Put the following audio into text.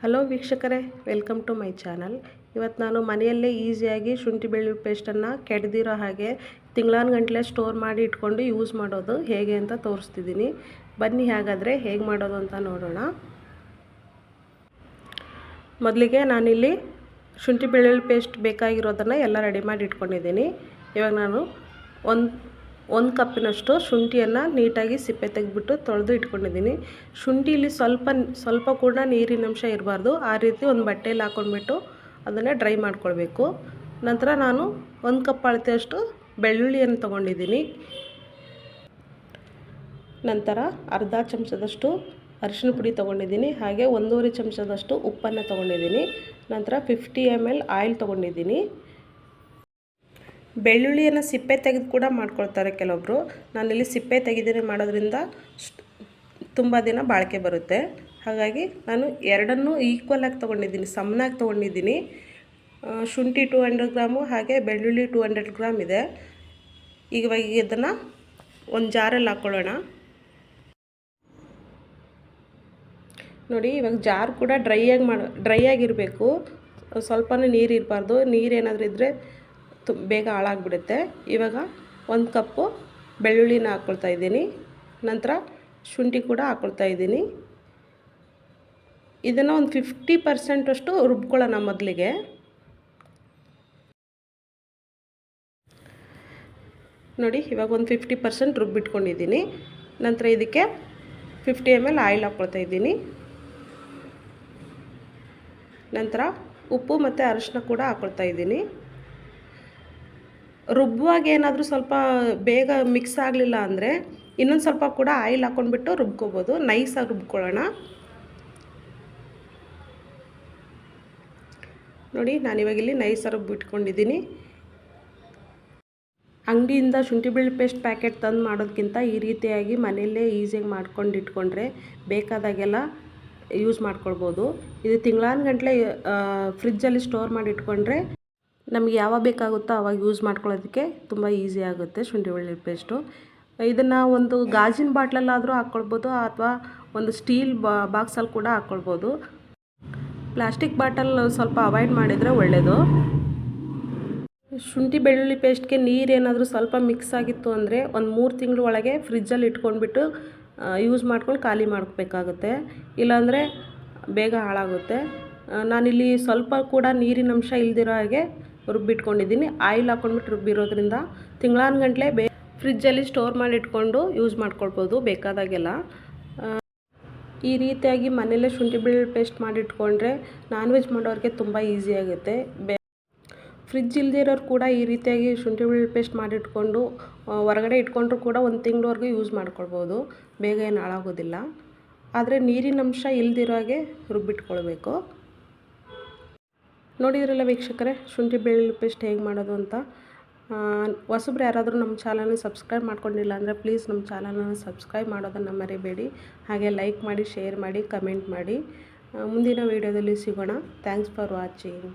Hello ವೀಕ್ಷಕರೇ, welcome to my channel. ಇವತ್ತು ನಾನು ಮನೆಯಲ್ಲೇ ಈಸಿಯಾಗಿ ಶುಂಠಿ ಬೆಳ್ಳುಳ್ಳಿ ಪೇಸ್ಟನ್ನು ಕೆಡ್ದಿರೋ ಹಾಗೆ ತಿಂಗಳಾನುಗಂಟ್ಲೆ ಸ್ಟೋರ್ ಮಾಡಿ ಇಟ್ಕೊಂಡು ಯೂಸ್ ಮಾಡೋದು ಹೇಗೆ ಅಂತ ತೋರಿಸ್ತಿದ್ದೀನಿ. ಬನ್ನಿ ಹಾಗಾದರೆ ಹೇಗೆ ಮಾಡೋದು ಅಂತ ನೋಡೋಣ. ಮೊದಲಿಗೆ ನಾನಿಲ್ಲಿ ಶುಂಠಿ ಬೆಳ್ಳುಳ್ಳಿ ಪೇಸ್ಟ್ ಬೇಕಾಗಿರೋದನ್ನು ಎಲ್ಲ ರೆಡಿ ಮಾಡಿ ಇಟ್ಕೊಂಡಿದ್ದೀನಿ. ಇವಾಗ ನಾನು ಒಂದು ಒಂದು ಕಪ್ಪಿನಷ್ಟು ಶುಂಠಿಯನ್ನು ನೀಟಾಗಿ ಸಿಪ್ಪೆ ತೆಗೆದ್ಬಿಟ್ಟು ತೊಳೆದು ಇಟ್ಕೊಂಡಿದ್ದೀನಿ. ಶುಂಠಿಲಿ ಸ್ವಲ್ಪ ಸ್ವಲ್ಪ ಕೂಡ ನೀರಿನಂಶ ಇರಬಾರ್ದು. ಆ ರೀತಿ ಒಂದು ಬಟ್ಟೆಯಲ್ಲಿ ಹಾಕ್ಕೊಂಡ್ಬಿಟ್ಟು ಅದನ್ನು ಡ್ರೈ ಮಾಡ್ಕೊಳ್ಬೇಕು. ನಂತರ ನಾನು ಒಂದು ಕಪ್ ಅಳತೆಯಷ್ಟು ಬೆಳ್ಳುಳ್ಳಿಯನ್ನು ತೊಗೊಂಡಿದ್ದೀನಿ. ನಂತರ ಅರ್ಧ ಚಮಚದಷ್ಟು ಅರಿಶಿನ ಪುಡಿ ತೊಗೊಂಡಿದ್ದೀನಿ. ಹಾಗೆ ಒಂದೂವರೆ ಚಮಚದಷ್ಟು ಉಪ್ಪನ್ನು ತೊಗೊಂಡಿದ್ದೀನಿ. ನಂತರ ಫಿಫ್ಟಿ ಎಂ ಎಲ್ ಆಯಿಲ್ ತೊಗೊಂಡಿದ್ದೀನಿ. ಬೆಳ್ಳುಳ್ಳಿಯನ್ನು ಸಿಪ್ಪೆ ತೆಗೆದು ಕೂಡ ಮಾಡ್ಕೊಳ್ತಾರೆ ಕೆಲವೊಬ್ಬರು ನಾನಿಲ್ಲಿ ಸಿಪ್ಪೆ ತೆಗೆದಿರಿ ಮಾಡೋದ್ರಿಂದ ತುಂಬ ದಿನ ಬಾಳಿಕೆ ಬರುತ್ತೆ. ಹಾಗಾಗಿ ನಾನು ಎರಡನ್ನೂ ಈಕ್ವಲಾಗಿ ತೊಗೊಂಡಿದ್ದೀನಿ, ಸಮನಾಗಿ ತೊಗೊಂಡಿದ್ದೀನಿ. ಶುಂಠಿ ಟೂ ಹಂಡ್ರೆಡ್ ಗ್ರಾಮು ಹಾಗೆ ಬೆಳ್ಳುಳ್ಳಿ ಟು ಹಂಡ್ರೆಡ್ ಗ್ರಾಮ್ ಇದೆ. ಈಗ ಇದನ್ನು ಒಂದು ಜಾರಲ್ಲಿ ಹಾಕ್ಕೊಳ್ಳೋಣ ನೋಡಿ, ಇವಾಗ ಜಾರ್ ಕೂಡ ಡ್ರೈಯಾಗಿ ಮಾಡಿ ಡ್ರೈ ಆಗಿರಬೇಕು. ಸ್ವಲ್ಪನೂ ನೀರು ಇರಬಾರ್ದು. ನೀರೇನಾದರೂ ಇದ್ದರೆ ತು, ಬೇಗ ಹಾಳಾಗ್ಬಿಡುತ್ತೆ. ಇವಾಗ ಒಂದು ಕಪ್ಪು ಬೆಳ್ಳುಳ್ಳಿನ ಹಾಕ್ಕೊಳ್ತಾ ಇದ್ದೀನಿ. ನಂತರ ಶುಂಠಿ ಕೂಡ ಹಾಕ್ಕೊಳ್ತಾ ಇದ್ದೀನಿ. ಇದನ್ನು ಒಂದು ಫಿಫ್ಟಿ ಪರ್ಸೆಂಟಷ್ಟು ರುಬ್ಕೊಳ್ಳೋಣ ಮೊದಲಿಗೆ. ನೋಡಿ, ಇವಾಗ ಒಂದು ಫಿಫ್ಟಿ ಪರ್ಸೆಂಟ್ ರುಬ್ಬಿಟ್ಕೊಂಡಿದ್ದೀನಿ. ನಂತರ ಇದಕ್ಕೆ ಫಿಫ್ಟಿ ಎಂ ಎಲ್ ಆಯಿಲ್ ಹಾಕ್ಕೊಳ್ತಾ ಇದ್ದೀನಿ. ನಂತರ ಉಪ್ಪು ಮತ್ತು ಅರಿಶಿನ ಕೂಡ ಹಾಕ್ಕೊಳ್ತಾ ಇದ್ದೀನಿ. ರುಬ್ಬುವಾಗ ಏನಾದರೂ ಸ್ವಲ್ಪ ಬೇಗ ಮಿಕ್ಸ್ ಆಗಲಿಲ್ಲ ಅಂದರೆ ಇನ್ನೊಂದು ಸ್ವಲ್ಪ ಕೂಡ ಆಯಿಲ್ ಹಾಕ್ಕೊಂಡ್ಬಿಟ್ಟು ರುಬ್ಕೋಬೋದು. ನೈಸಾಗಿ ರುಬ್ಕೊಳ್ಳೋಣ. ನೋಡಿ ನಾನಿವಾಗ ಇಲ್ಲಿ ನೈಸಾಗಿ ರುಬ್ಬಿಟ್ಕೊಂಡಿದ್ದೀನಿ. ಅಂಗಡಿಯಿಂದ ಶುಂಠಿ ಬೆಳ್ಳಿ ಪೇಸ್ಟ್ ಪ್ಯಾಕೆಟ್ ತಂದು ಮಾಡೋದಕ್ಕಿಂತ ಈ ರೀತಿಯಾಗಿ ಮನೆಯಲ್ಲೇ ಈಸಿಯಾಗಿ ಮಾಡ್ಕೊಂಡು ಇಟ್ಕೊಂಡ್ರೆ ಬೇಕಾದಾಗೆಲ್ಲ ಯೂಸ್ ಮಾಡ್ಕೊಳ್ಬೋದು. ಇದು ತಿಂಗಳಾನು ಗಂಟಲೆ ಫ್ರಿಜ್ಜಲ್ಲಿ ಸ್ಟೋರ್ ಮಾಡಿ ಇಟ್ಕೊಂಡ್ರೆ ನಮಗೆ ಯಾವಾಗ ಬೇಕಾಗುತ್ತೋ ಆವಾಗ ಯೂಸ್ ಮಾಡ್ಕೊಳ್ಳೋದಕ್ಕೆ ತುಂಬ ಈಸಿ ಆಗುತ್ತೆ ಶುಂಠಿ ಬೆಳ್ಳುಳ್ಳಿ ಪೇಸ್ಟು ಇದನ್ನು ಒಂದು ಗಾಜಿನ ಬಾಟ್ಲಲ್ಲಾದರೂ ಹಾಕ್ಕೊಳ್ಬೋದು ಅಥವಾ ಒಂದು ಸ್ಟೀಲ್ ಬಾಕ್ಸಲ್ಲಿ ಕೂಡ ಹಾಕ್ಕೊಳ್ಬೋದು. ಪ್ಲಾಸ್ಟಿಕ್ ಬಾಟಲ್ ಸ್ವಲ್ಪ ಅವಾಯ್ಡ್ ಮಾಡಿದರೆ ಒಳ್ಳೆಯದು ಶುಂಠಿ ಬೆಳ್ಳುಳ್ಳಿ ಪೇಸ್ಟ್ಗೆ ನೀರೇನಾದರೂ ಸ್ವಲ್ಪ ಮಿಕ್ಸ್ ಆಗಿತ್ತು ಅಂದರೆ ಒಂದು ಮೂರು ತಿಂಗಳ ಒಳಗೆ ಫ್ರಿಜ್ಜಲ್ಲಿ ಇಟ್ಕೊಂಡ್ಬಿಟ್ಟು ಯೂಸ್ ಮಾಡ್ಕೊಂಡು ಖಾಲಿ ಮಾಡಬೇಕಾಗುತ್ತೆ. ಇಲ್ಲಾಂದರೆ ಬೇಗ ಹಾಳಾಗುತ್ತೆ. ನಾನಿಲ್ಲಿ ಸ್ವಲ್ಪ ಕೂಡ ನೀರಿನ ಅಂಶ ಇಲ್ದಿರೋ ಹಾಗೆ ರುಬ್ಬಿಟ್ಕೊಂಡಿದ್ದೀನಿ. ಆಯಿಲ್ ಹಾಕೊಂಡ್ಬಿಟ್ಟು ರುಬ್ಬಿರೋದ್ರಿಂದ ಗಂಟಲೆ ಬೇ ಫ್ರಿಜ್ಜಲ್ಲಿ ಸ್ಟೋರ್ ಮಾಡಿ ಇಟ್ಕೊಂಡು ಯೂಸ್ ಮಾಡ್ಕೊಳ್ಬೋದು ಬೇಕಾದಾಗೆಲ್ಲ. ಈ ರೀತಿಯಾಗಿ ಮನೆಯಲ್ಲೇ ಶುಂಠಿ ಬೆಳ್ಳುಳ್ಳಿ ಪೇಸ್ಟ್ ಮಾಡಿಟ್ಕೊಂಡ್ರೆ ನಾನ್ ವೆಜ್ ಮಾಡೋರಿಗೆ ತುಂಬ ಈಸಿ ಆಗುತ್ತೆ. ಬೇ ಫ್ರಿಜ್ ಇಲ್ಲದೇ ಇರೋರು ಕೂಡ ಈ ರೀತಿಯಾಗಿ ಶುಂಠಿ ಬೆಳ್ಳುಳ್ಳಿ ಪೇಸ್ಟ್ ಮಾಡಿಟ್ಕೊಂಡು ಹೊರಗಡೆ ಇಟ್ಕೊಂಡ್ರೂ ಕೂಡ ಒಂದು ತಿಂಗಳವರೆಗೂ ಯೂಸ್ ಮಾಡ್ಕೊಳ್ಬೋದು. ಬೇಗ ಏನು ಹಾಳಾಗೋದಿಲ್ಲ. ಆದರೆ ನೀರಿನ ಅಂಶ ಇಲ್ದಿರೋ ಹಾಗೆ ರುಬ್ಬಿಟ್ಕೊಳ್ಬೇಕು. ನೋಡಿದ್ರಲ್ಲ ವೀಕ್ಷಕರೇ, ಶುಂಠಿ ಬೆಳ್ಳುಳ್ಳಿ ಪೇಸ್ಟ್ ಹೇಗೆ ಮಾಡೋದು ಅಂತ. ಹೊಸಬ್ರು ಯಾರಾದರೂ ನಮ್ಮ ಚಾನಲ್ನ ಸಬ್ಸ್ಕ್ರೈಬ್ ಮಾಡ್ಕೊಂಡಿಲ್ಲ ಅಂದರೆ ಪ್ಲೀಸ್ ನಮ್ಮ ಚಾನಲನ್ನು ಸಬ್ಸ್ಕ್ರೈಬ್ ಮಾಡೋದನ್ನು ಮರಿಬೇಡಿ. ಹಾಗೆ ಲೈಕ್ ಮಾಡಿ ಶೇರ್ ಮಾಡಿ ಕಮೆಂಟ್ ಮಾಡಿ. ಮುಂದಿನ ವೀಡಿಯೋದಲ್ಲಿ ಸಿಗೋಣ. Thanks for watching